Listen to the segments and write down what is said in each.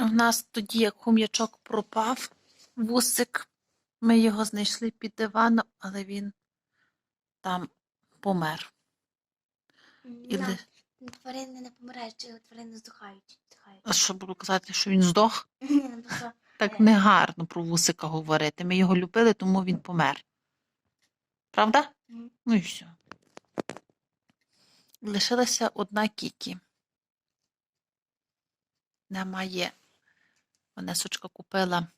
В нас тоді, як хом'ячок пропав, вусик, ми його знайшли під диваном, але він там помер. І На, ли- Тварини не помирають, чи тварини здухають. здухають. А що буду казати, що він здох? Ну, просто, Так негарно про вусика говорити. Ми його любили, тому він помер. Правда? Мгм. Ну і все. Лишилася одна кікі. Немає. Ванесочка купила.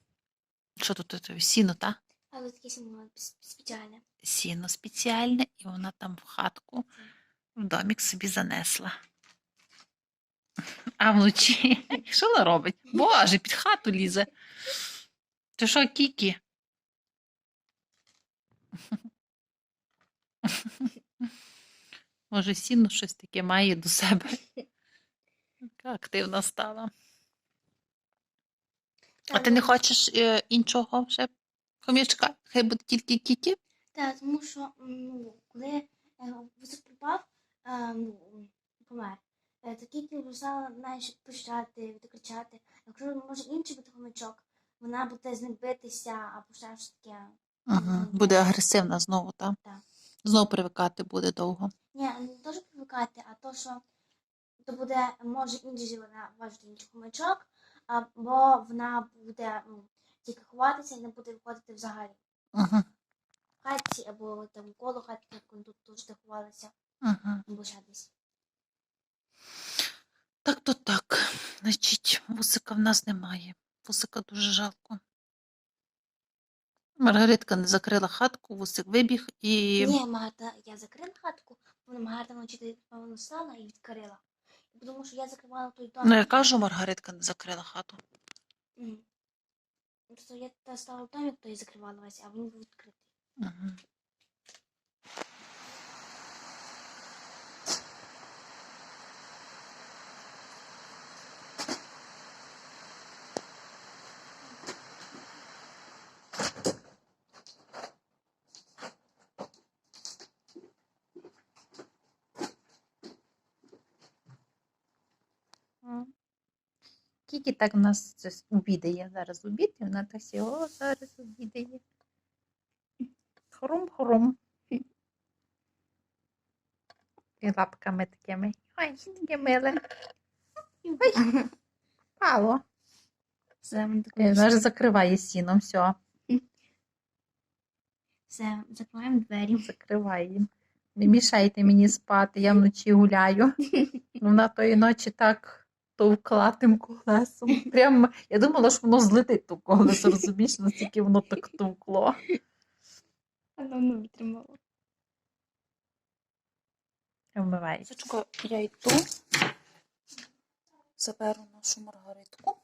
Що тут? тут сіно, та? Але таке саме спеціальне. Сіно спеціальне, і вона там в хатку, в домік собі занесла. А вночі, що вона робить? Боже, під хату лізе. Ти що, Кікі? Може, сіно щось таке має до себе. Активна стала. А ти не хочеш е, іншого вже хомячка? Хай буде тільки Кікі? Так, тому що ну, коли е, вусик пропав, е, ну, помер, е, то тільки почала знаєш, пищати, кричати. Якщо може інший буде хомячок, вона буде з ним битися або ще щось таке. Угу. Мгм. Буде агресивна знову, так? Так. Знову привикати буде довго. Ні, не теж привикати, а то, що то буде, може інший вона важити інший хомячок, або вона буде ну, тільки ховатися і не буде виходити взагалі. Угу. В хаті або там коло хати, як тут де ховалися, Угу. або ще десь. Так то так. Значить, вусика в нас немає. Вусика дуже жалко. Маргаритка не закрила хатку, вусик вибіг і. Ні, Марта, я закрила хатку, вона Марта вночі певно стала і відкрила. Тому що я закривала той дом. Ну, я кажу, Маргаритка закрила хату. Просто я та стала в домі, то і закривала весь, а він був відкритий. Угу. Тільки так в нас це обідає. Зараз обід, і вона так сі, о, зараз обідає. Хрум-хрум. І лапками такими. Ой, таке миле. Ой, пало. Все, Е, Зараз закриває сіном, все, Все, закриваємо двері. закриває. Не мішайте мені спати, я вночі гуляю. Ну, Вона тої ночі так товкла тим колесом. Прямо, я думала, що воно злетить то колесо, розумієш, наскільки воно так товкло. Воно не витримало. Сочко, я йду. Заберу нашу маргаритку.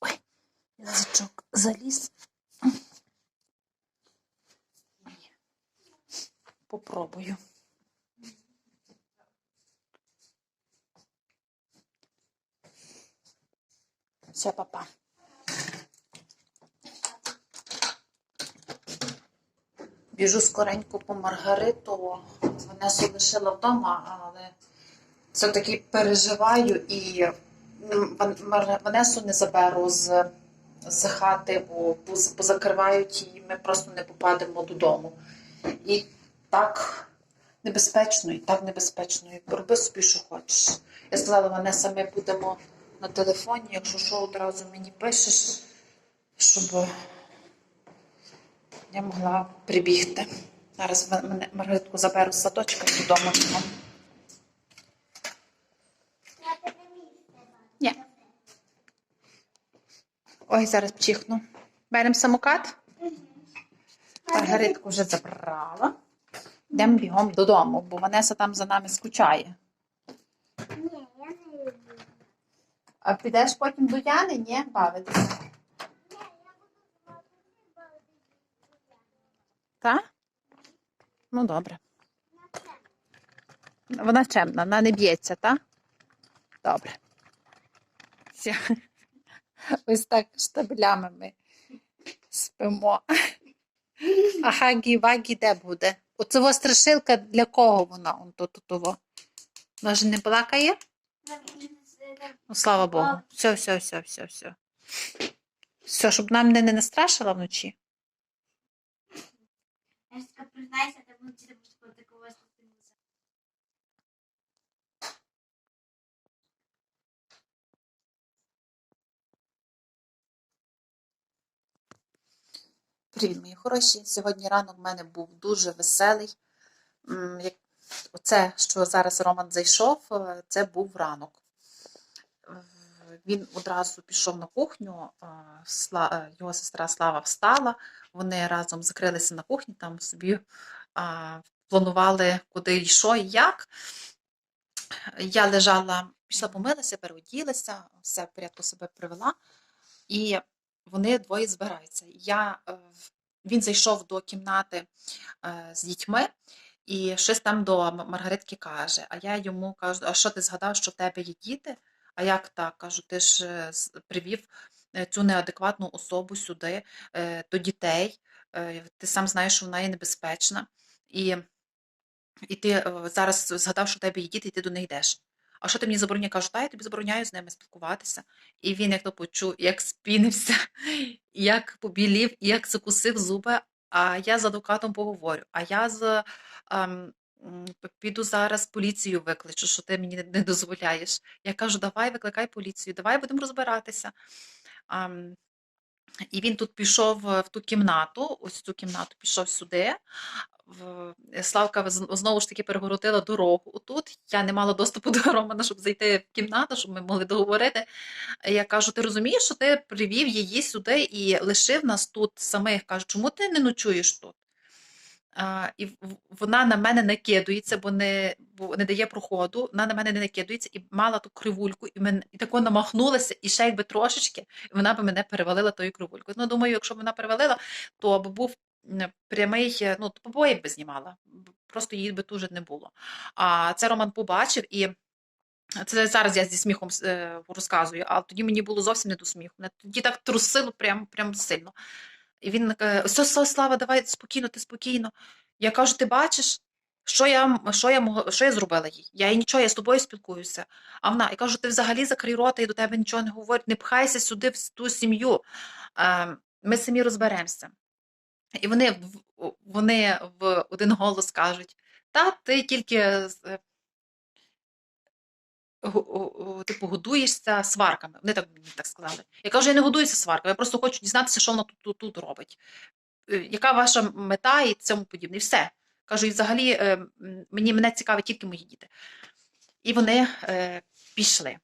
Ой, язичок заліз. Попробую. Все, папа. Біжу скоренько по Маргариту. Ванесу лишила вдома, але все-таки переживаю і Ванесу не заберу з, з хати, бо позакривають і ми просто не попадемо додому. І так небезпечно, і так небезпечно. І роби собі, що хочеш. Я сказала, Ванеса, ми будемо на телефоні, якщо що, одразу мені пишеш, щоб я могла прибігти. Зараз мене Маргаритку заберу з садочка додому. бігом. Ні. Ой, зараз пчихну. Беремо самокат. Маргаритку вже забрала. Йдемо бігом додому, бо Ванеса там за нами скучає. Ні, я не люблю. А підеш потім до Яни, ні, бавитися. Так? Ну, добре. Вона чемна, вона не б'ється, так? Добре. Все. Ось так штабелями ми спимо. А хагі вагі де буде? Оце во страшилка для кого вона? Он то, то. Вона ж не плакає? Ну, слава Богу. Все, все, все, все, все. Все, щоб нам не, не настрашила вночі. Я ж признайся, та вночі Привіт, мої хороші. Сьогодні ранок в мене був дуже веселий. Оце, що зараз Роман зайшов, е, це був ранок. Він одразу пішов на кухню, е, його сестра Слава встала, вони разом закрилися на кухні, там собі планували, куди і що і як. Я лежала, пішла помилася, переоділася, все в порядку себе привела. І вони двоє збираються. Я, е, він зайшов до кімнати е, з дітьми і щось там до Маргаритки каже. А я йому кажу: а що ти згадав, що в тебе є діти? А як так? Кажу, ти ж е, привів цю неадекватну особу сюди, до дітей. Ти сам знаєш, що вона є небезпечна. І, і ти зараз згадав, що в тебе є діти, і ти до них йдеш. А що ти мені забороняєш? Кажу, та я тобі забороняю з ними спілкуватися. І він як то почув, як спінився, як побілів, як закусив зуби. А я з адвокатом поговорю. А я з ем, піду зараз поліцію викличу, що ти мені не- дозволяєш. Я кажу, давай викликай поліцію, давай будемо розбиратися. Ам, і він тут пішов в ту кімнату, ось цю кімнату пішов сюди. В- Славка знову ж таки перегородила дорогу. Отут я не мала доступу до Романа, щоб зайти в кімнату, щоб ми могли договорити. Я кажу: ти розумієш, що ти привів її сюди і лишив нас тут самих. Кажу, чому ти не ночуєш тут? А, і вона на мене не кидується, бо не, бо не дає проходу. Вона на мене не накидується і мала ту кривульку, і, мен, і тако намахнулася, і ще якби трошечки, вона би мене перевалила тою кривулькою. Ну, думаю, якщо б вона перевалила, то б був м, прямий, е, ну, то побої б знімала. Просто її би тут не було. А це Роман побачив і. Це зараз я зі сміхом е, розказую, а тоді мені було зовсім не до сміху. Мене тоді так трусило прям, прям сильно. І він каже: «Все, Слава, давай спокійно, ти спокійно. Я кажу: ти бачиш, що я, що я, що я зробила їй? Я їй нічого, я з тобою спілкуюся. А вона, я кажу, ти взагалі закрий рота і до тебе нічого не говорить, не пхайся сюди, в ту сім'ю. Е, Ми самі розберемося. І вони, вони в один голос кажуть: та ти тільки е, типу, годуєшся сварками. Вони так мені так сказали. Я кажу, я не годуюся сварками, я просто хочу дізнатися, що вона тут, тут, тут робить. Е, Яка ваша мета і цьому подібне. І все. Кажу, і взагалі е, мені мене цікавить тільки мої діти. І вони е, пішли.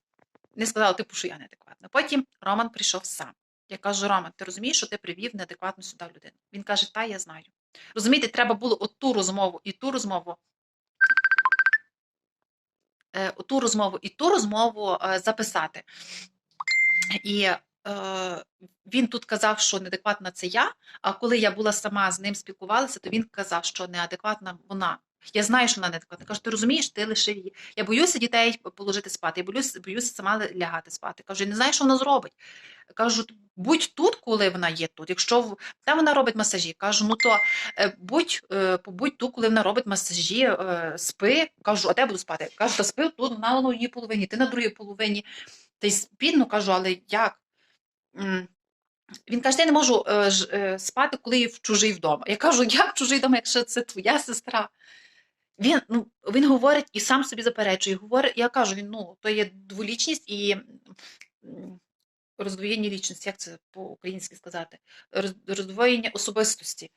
Не сказали, типу, що я неадекватна. Потім Роман прийшов сам. Я кажу, Роман, ти розумієш, що ти привів неадекватну сюди людину? Він каже, та я знаю. Розумієте, треба було от ту розмову і ту розмову е, ту розмову і ту розмову е, записати. І е, він тут казав, що неадекватна це я. А коли я була сама з ним спілкувалася, то він казав, що неадекватна вона. Я знаю, що вона неадекватна. Кажу, ти розумієш, ти лишив її. Я боюся дітей положити спати, я боюся, боюся сама лягати спати. Кажу, не знаю, що вона зробить. Кажу, будь тут, коли вона є тут. Якщо там вона робить масажі, кажу, ну то е, будь, е, побудь тут, коли вона робить масажі, е, спи. Кажу, а де буду спати? Кажу, та спи тут, на одній половині, ти на другій половині. Та й спі, ну кажу, але як? Він каже, я не можу спати, коли в чужий вдома. Я кажу, як чужий вдома, якщо це твоя сестра? Він, ну, він говорить і сам собі заперечує. Говорить, я кажу, він, ну, то є дволічність і роздвоєння лічності, як це по-українськи сказати? Роздвоєння особистості.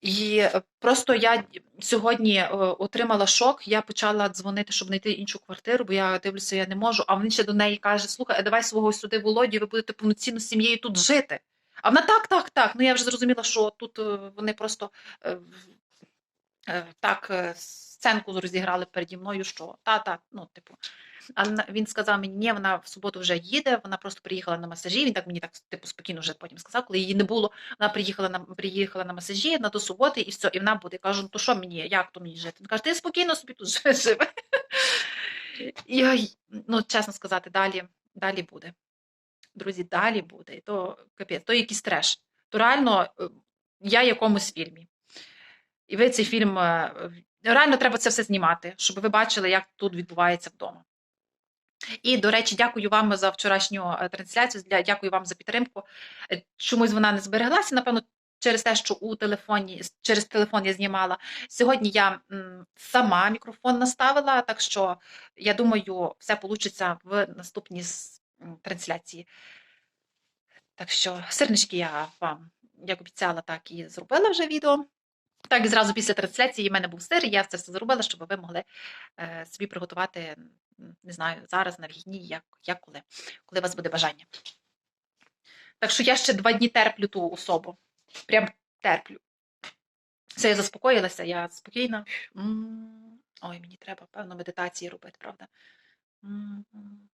І просто я сьогодні е, отримала шок. Я почала дзвонити, щоб знайти іншу квартиру, бо я дивлюся, я не можу. А він ще до неї каже: слухай, а давай свого сюди Володю, ви будете повноцінно з сім'єю тут жити. А вона так, так, так. Ну я вже зрозуміла, що тут е, вони просто е, так е, сценку розіграли переді мною, що та, так, ну, типу. Але він сказав мені, ні, вона в суботу вже їде, вона просто приїхала на масажі. Він так мені так типу спокійно вже потім сказав, коли її не було. Вона приїхала на приїхала на масажі на до суботи, і все, і вона буде. Я кажу, ну то що мені, як то мені жити? Він каже, ти спокійно собі тут живи. І ну, чесно сказати, далі Далі буде. Друзі, далі буде. І то капець, то якийсь треш. То реально е, я якомусь фільмі. І ви цей фільм е, реально треба це все знімати, щоб ви бачили, як тут відбувається вдома. І, до речі, дякую вам за вчорашню е, трансляцію. Дякую вам за підтримку. Е, Чомусь вона не збереглася, напевно, через те, що у телефоні через телефон я знімала. Сьогодні я сама мікрофон наставила, так що я думаю, все вийде в наступній трансляції. Так що сирнички я вам, як обіцяла, так і зробила вже відео. Так, зразу після трансляції в мене був сир, я це все зробила, щоб ви могли е, собі приготувати, не знаю, зараз на вихідні, як, як коли, коли у вас буде бажання. Так що я ще два дні терплю ту особу. Прям терплю. Все, я заспокоїлася, я спокійна. М, Ой, мені треба, певно, медитації робити, правда? М, м.